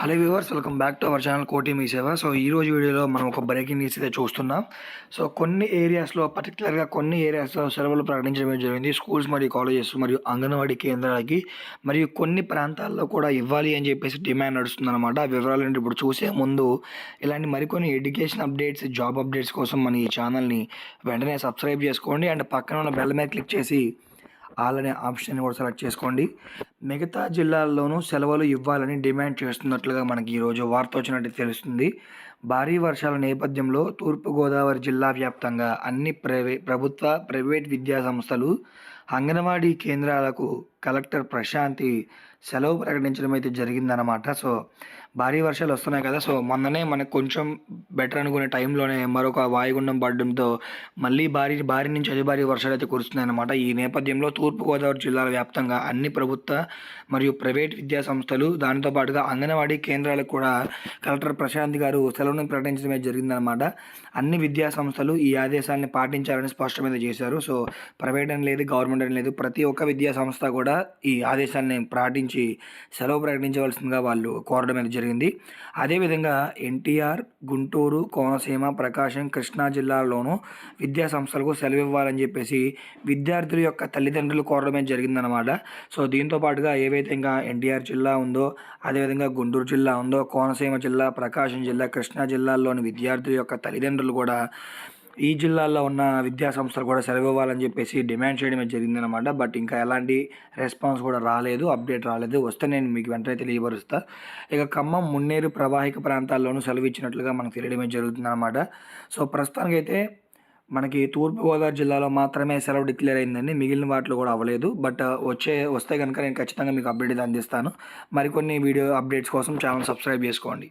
Hello viewers welcome back to our channel Koti మీ సేవ. So ఈ రోజు వీడియోలో మనం ఒక బ్రేకింగ్ న్యూస్ అయితే చూస్తున్నాం. సో కొన్ని ఏరియాస్లో పర్టికులర్గా కొన్ని ఏరియాస్లో సెలవులు ప్రకటించడం జరిగింది. స్కూల్స్ మరియు కాలేజెస్ మరియు అంగన్వాడీ కేంద్రాలకి మరియు కొన్ని ప్రాంతాల్లో కూడా ఇవ్వాలి అని చెప్పేసి డిమాండ్ నడుస్తుందన్నమాట. ఆ వివరాలు ఇప్పుడు చూసే ముందు ఇలాంటి మరికొన్ని ఎడ్యుకేషన్ అప్డేట్స్ జాబ్ అప్డేట్స్ కోసం మన ఈ ఛానల్ని వెంటనే సబ్స్క్రైబ్ చేసుకోండి. అండ్ పక్కన ఉన్న బెల్ మీద క్లిక్ చేసి ఆల్ అనే ఆప్షన్ కూడా సెలెక్ట్ చేసుకోండి. మిగతా జిల్లాల్లోనూ సెలవులు ఇవ్వాలని డిమాండ్ చేస్తున్నట్లుగా మనకి ఈరోజు వార్త వచ్చినట్టు తెలుస్తుంది. భారీ వర్షాల నేపథ్యంలో తూర్పుగోదావరి జిల్లా వ్యాప్తంగా అన్ని ప్రైవే ప్రభుత్వ ప్రైవేట్ విద్యా సంస్థలు అంగన్వాడీ కేంద్రాలకు కలెక్టర్ ప్రశాంతి సెలవు ప్రకటించడం అయితే జరిగిందనమాట సో భారీ వర్షాలు వస్తున్నాయి కదా సో మొన్ననే మనకు కొంచెం బెటర్ అనుకునే టైంలోనే మరొక వాయుగుండం పడడంతో మళ్ళీ భారీ భారీ నుంచి అతి భారీ వర్షాలు అయితే కురుస్తున్నాయి అనమాట ఈ నేపథ్యంలో తూర్పుగోదావరి జిల్లాల వ్యాప్తంగా అన్ని ప్రభుత్వ మరియు ప్రైవేట్ విద్యా సంస్థలు దానితో పాటుగా అంగన్వాడీ కేంద్రాలకు కూడా కలెక్టర్ ప్రశాంత్ గారు సెలవును ప్రకటించడమే జరిగిందనమాట అన్ని విద్యా సంస్థలు ఈ ఆదేశాన్ని పాటించాలని స్పష్టమైన చేశారు. సో ప్రైవేట్ అని లేదు గవర్నమెంట్ అని లేదు ప్రతి ఒక్క విద్యా సంస్థ కూడా ఈ ఆదేశాన్ని పాటించి సెలవు ప్రకటించవలసిందిగా వాళ్ళు కోరడం అయితే జరిగింది. అదేవిధంగా ఎన్టీఆర్ గుంటూరు కోనసీమ ప్రకాశం కృష్ణా జిల్లాల్లోనూ విద్యా సంస్థలకు సెలవు ఇవ్వాలని చెప్పేసి విద్యార్థుల యొక్క తల్లిదండ్రులు కోరడమే జరిగిందనమాట సో దీంతో పాటుగా ఏవైతే ఇంకా ఎన్టీఆర్ జిల్లా ఉందో అదేవిధంగా గుంటూరు జిల్లా ఉందో కోనసీమ జిల్లా ప్రకాశం జిల్లా కృష్ణా జిల్లాల్లోని విద్యార్థుల యొక్క తల్లిదండ్రులు కూడా ఈ జిల్లాల్లో ఉన్న విద్యా సంస్థలు కూడా సెలవు ఇవ్వాలని చెప్పేసి డిమాండ్ చేయడమే జరిగిందనమాట బట్ ఇంకా ఎలాంటి రెస్పాన్స్ కూడా రాలేదు అప్డేట్ రాలేదు. వస్తే నేను మీకు వెంటనే తెలియపరుస్తా. ఇక ఖమ్మం మున్నేరు ప్రవాహిక ప్రాంతాల్లోనూ సెలవు ఇచ్చినట్లుగా మనకు తెలియడమే జరుగుతుందన్నమాట. సో ప్రస్తుతానికైతే మనకి తూర్పుగోదావరి జిల్లాలో మాత్రమే సెలవు డిక్లేర్ అయిందండి. మిగిలిన వాటిలో కూడా అవ్వలేదు. బట్ వచ్చే వస్తే కనుక నేను ఖచ్చితంగా మీకు అప్డేట్ అందిస్తాను. మరికొన్ని వీడియో అప్డేట్స్ కోసం ఛానల్ సబ్స్క్రైబ్ చేసుకోండి.